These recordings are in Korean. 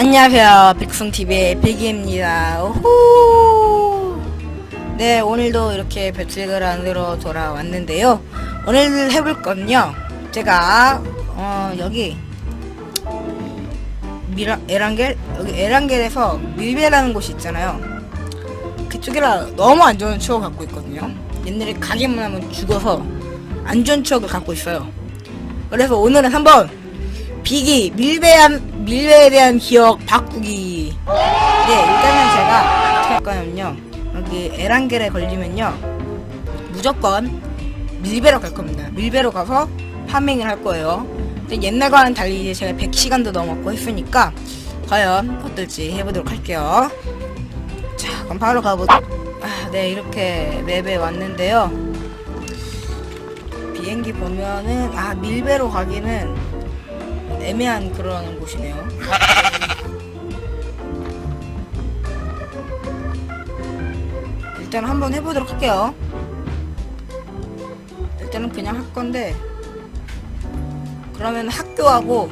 안녕하세요. 백승TV의 백이입니다. 오호! 네, 오늘도 이렇게 배틀글 안으로 돌아왔는데요. 오늘 해볼 건요. 제가, 어, 여기, 미라, 에란겔? 여기 에란겔에서 밀베라는 곳이 있잖아요. 그쪽이라 너무 안 좋은 추억을 갖고 있거든요. 옛날에 가기만 하면 죽어서 안 좋은 추억을 갖고 있어요. 그래서 오늘은 한번 비기 밀배한 밀배에 대한 기억 바꾸기. 네 일단은 제가 어떻게 할 거냐면요 여기 에란겔에 걸리면요 무조건 밀배로 갈 겁니다. 밀배로 가서 파밍을 할 거예요. 근데 옛날과는 달리 이제 제가 100시간도 넘었고 했으니까 과연 어떨지 해보도록 할게요. 자 그럼 바로 가보도록. 아, 네 이렇게 맵에 왔는데요. 비행기 보면은 아 밀배로 가기는 애매한 그런 곳이네요. 일단 한번 해보도록 할게요. 일단은 그냥 할 건데 그러면 학교하고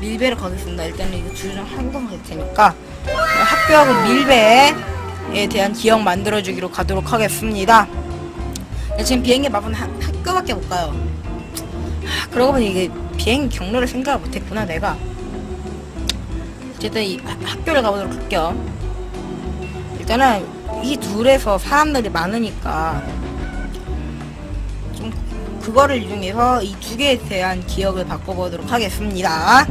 밀배를 가겠습니다. 일단은 이거 주장 한번 갈 테니까 학교하고 밀배에 대한 기억 만들어주기로 가도록 하겠습니다. 네, 지금 비행기 마은 학교밖에 못 가요. 하, 그러고 보니 이게 비행 경로를 생각을 못했구나 내가. 어쨌든 이 하- 학교를 가보도록 할게요. 일단은 이 둘에서 사람들이 많으니까 좀 그거를 이용해서 이 두 개에 대한 기억을 바꿔보도록 하겠습니다.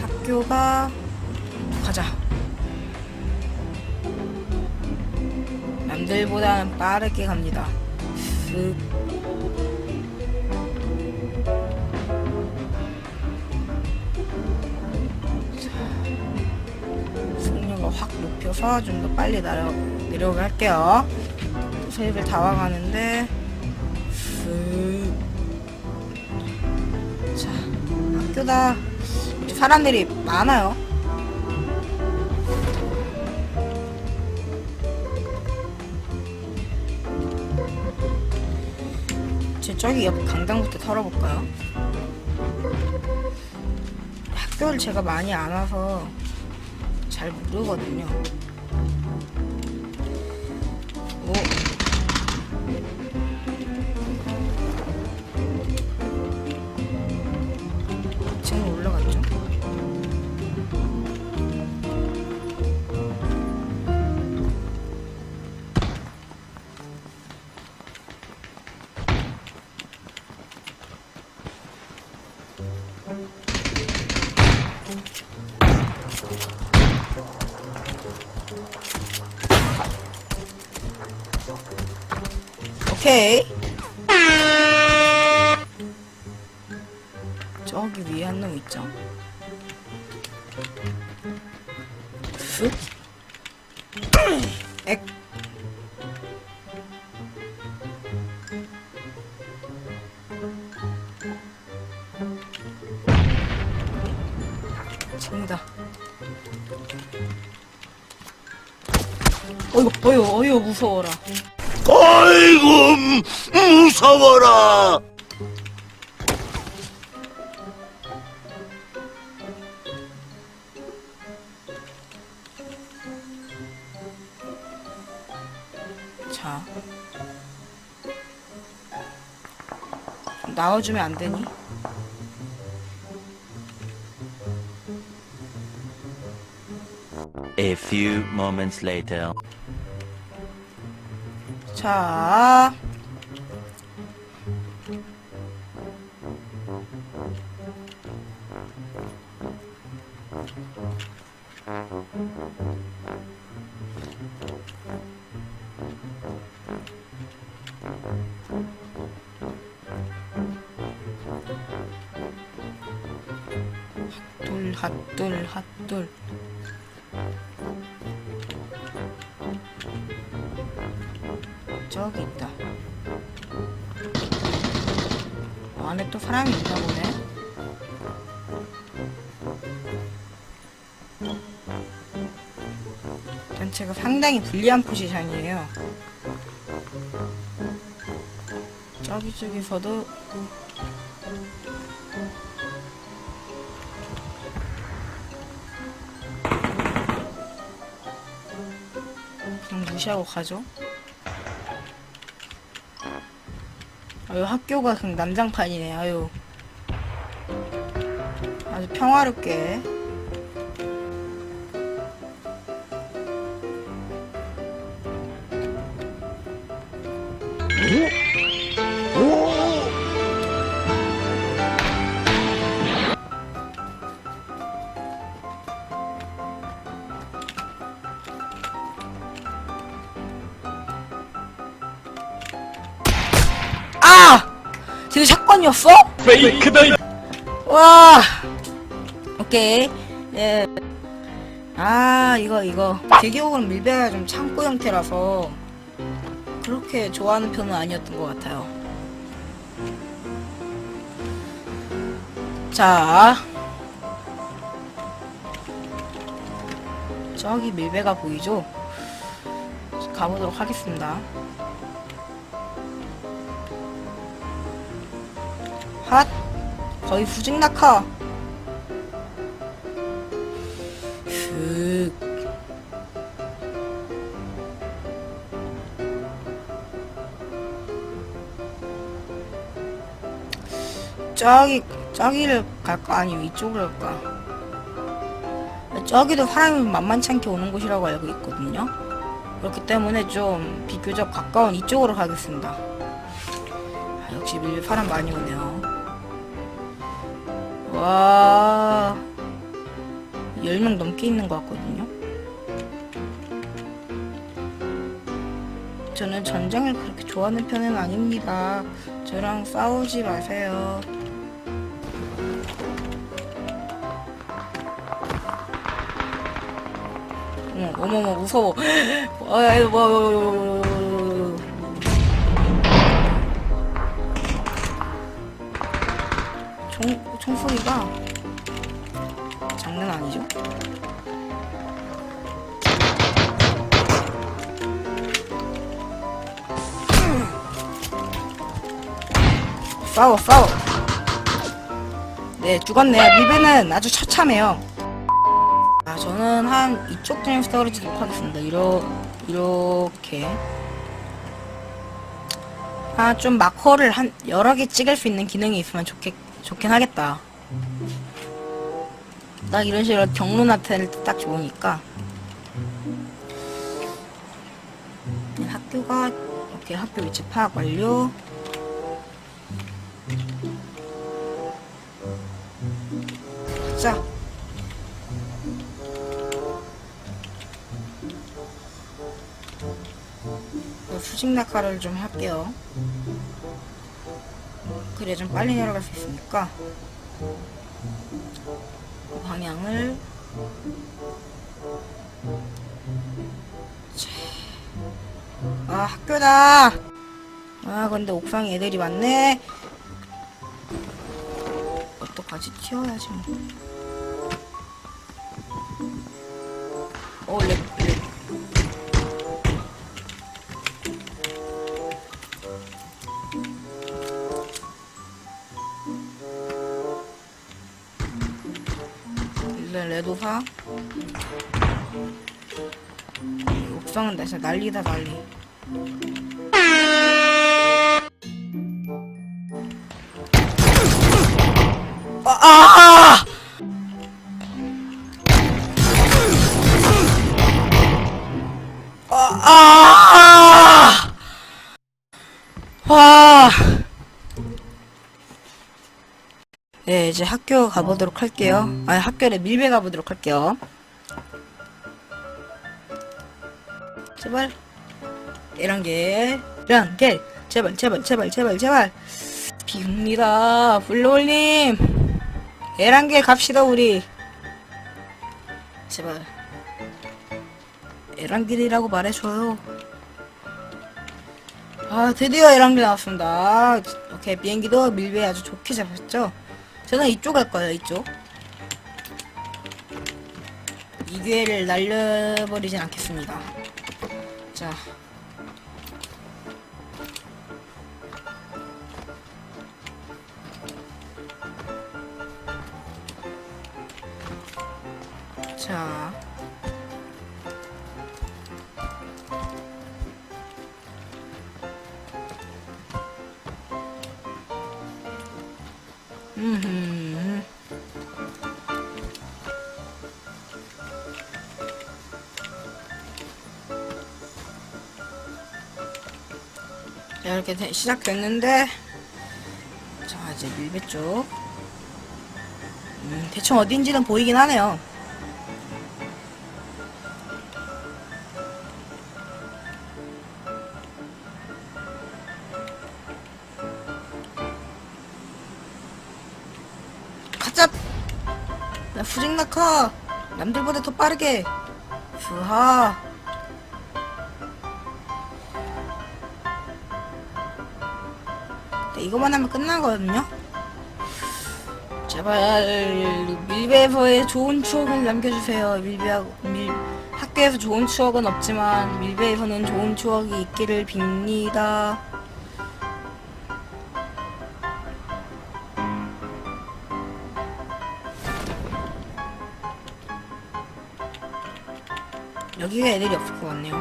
학교가 가자. 남들보다는 빠르게 갑니다. 슥. 확 높여서 좀 더 빨리 내려, 내려오게 할게요. 서입을 다 와가는데, 슥. 자, 학교다. 사람들이 많아요. 제 저기 옆 강당부터 털어볼까요? 학교를 제가 많이 안 와서 잘 모르거든요. 오케이. 저기 위에 한 놈 있죠. 쓱. 액. 지금이다. 어이구, 어이구, 어이구, 무서워라. 아이고 무서워라 자. 좀 나와주면 안 되니? A few moments later 자. 핫돌 핫돌 핫돌 사람이 있나 보네. 전체가 상당히 불리한 포지션이에요. 저기 쪽에서도 그냥 무시하고 가죠. 아유 학교가 그냥 난장판이네. 아유 아주 평화롭게. 아! 사건이었어? 페이크다 와! 오케이. 예. 아, 이거, 이거. 대기옥은 밀배가 좀 창고 형태라서 그렇게 좋아하는 편은 아니었던 것 같아요. 자. 저기 밀배가 보이죠? 가보도록 하겠습니다. 핫! 거의 수직 낙하! 슥. 저기, 저기를 갈까? 아니면 이쪽으로 갈까? 저기도 사람이 만만치 않게 오는 곳이라고 알고 있거든요. 그렇기 때문에 좀 비교적 가까운 이쪽으로 가겠습니다. 아, 역시 밀리 사람 많이 오네요. 와, 10명 넘게 있는 것 같거든요. 저는 전쟁을 그렇게 좋아하는 편은 아닙니다. 저랑 싸우지 마세요. 어머, 어머머, 무서워. 뭐, 뭐, 뭐. 총, 총소리가 장난 아니죠? 싸워, 싸워. 네, 죽었네요. 밀배는 아주 처참해요. 아, 저는 한 이쪽 점에서 떨어지도록 하겠습니다. 이러, 이렇게. 아, 좀 마커를 한 여러 개 찍을 수 있는 기능이 있으면 좋겠, 좋긴 하겠다. 딱 이런 식으로 경로 나타낼 때 딱 좋으니까. 네, 학교가, 이렇게 학교 위치 파악 완료. 자. 그 수직 낙하를 좀 할게요. 그래 좀 빨리 내려갈 수 있으니까 그 방향을 자. 아 학교다. 아 근데 옥상에 애들이 많네. 어떡하지 튀어야지 뭐. 어 렉, 옥상은 나 진짜 난리다 난리 이제 학교 가보도록 할게요. 아니, 학교에 밀배 가보도록 할게요. 제발. 에란게. 에란게. 제발, 제발, 제발, 제발, 제발. 빕니다. 블루홀님. 에란게 갑시다, 우리. 제발. 에란길이라고 말해줘요. 아, 드디어 에란길 나왔습니다. 오케이, 비행기도 밀배 아주 좋게 잡았죠? 저는 이쪽 갈 거예요, 이쪽. 이 기회를 날려버리진 않겠습니다. 자. 자. 이렇게 되- 시작됐는데 자 이제 밀배 쪽. 음, 대충 어딘지는 보이긴 하네요. 가자 나 후직 낙하 남들보다 더 빠르게! 후하 이거만 하면 끝나거든요. 제발 밀배에서의 좋은 추억을 남겨주세요. 밀배하고 밀 학교에서 좋은 추억은 없지만 밀배에서는 좋은 추억이 있기를 빕니다. 여기가 애들이 없을 것 같네요.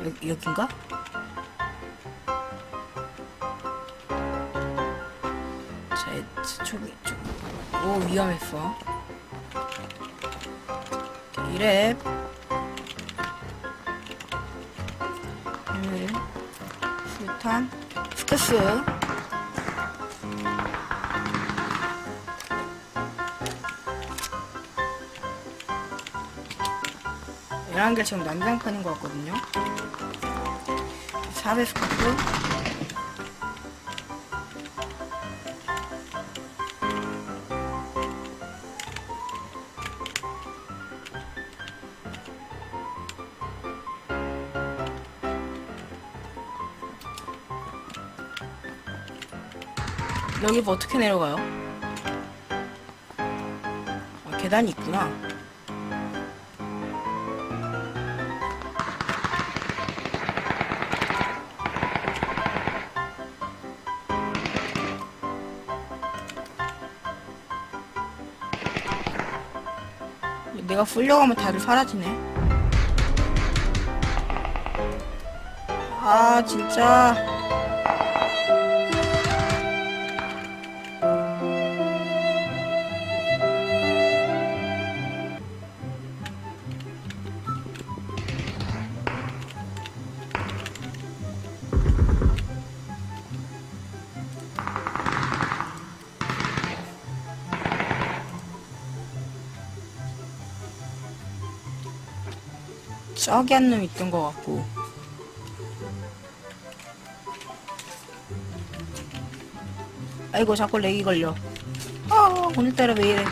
여, 여긴가? 자, 저기, 저, 오, 위험했어. 이래. 일, 수탄, 스크스. 열한 개 지금 난장판인 것 같거든요. 4배 스커프. 여기 뭐 어떻게 내려가요? 아, 계단이 있구나. 내가 풀려가면 다들 사라지네. 아, 진짜. 저기 한 놈 있던 것 같고. 아이고, 자꾸 렉이 걸려. 아, 오늘따라 왜 이래.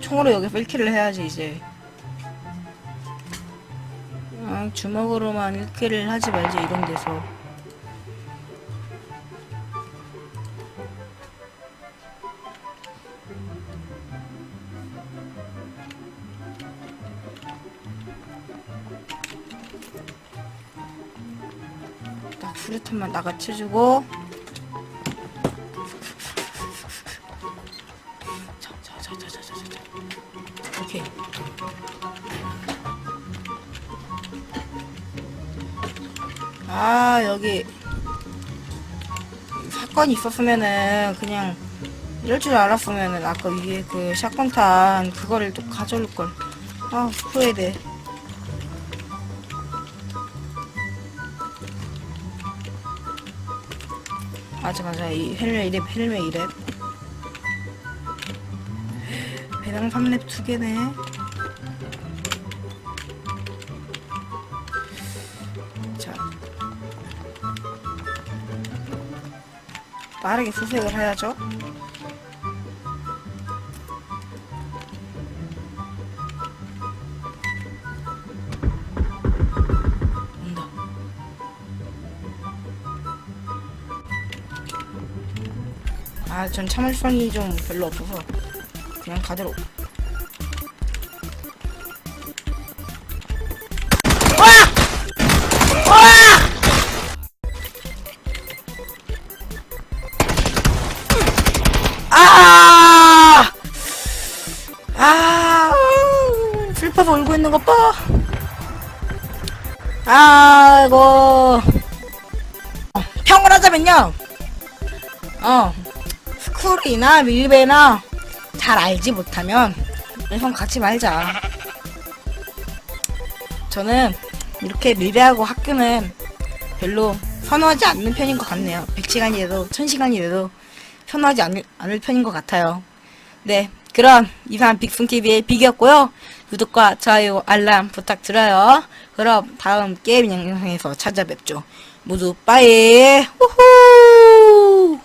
총으로 여기 필킬을 해야지, 이제. 아, 주먹으로만 1킬을 하지 말지, 이런 데서. 나가 쳐주고 자자자자자자자 오케이 아 여기 사건이 있었으면은 그냥 이럴 줄 알았으면은 아까 위에 그 샷건탄 그거를 또 가져올 걸. 아 후회돼. 맞아 맞아. 이 헬멧 이랩 헬멧 이랩 배낭 3랩 두 개네. 자. 빠르게 수색을 해야죠 아, 전 참을성이 좀 별로 없어서 그냥 가대로. 아! 아! 슬퍼서 울고 있는 것 봐. 아이고 어, 평을 하자면요 어스 쿨이나 밀베나 잘 알지 못하면 형 같이 말자. 저는 이렇게 밀베하고 학교는 별로 선호하지 않는 편인 것 같네요. 100시간이 돼도 1000시간이 돼도 선호하지 않을, 않을 편인 것 같아요. 네 그럼 이상 빅순TV의 빅이었고요. 구독과 좋아요 알람 부탁드려요. 그럼 다음 게임 영상에서 찾아뵙죠. 모두 빠이! 후후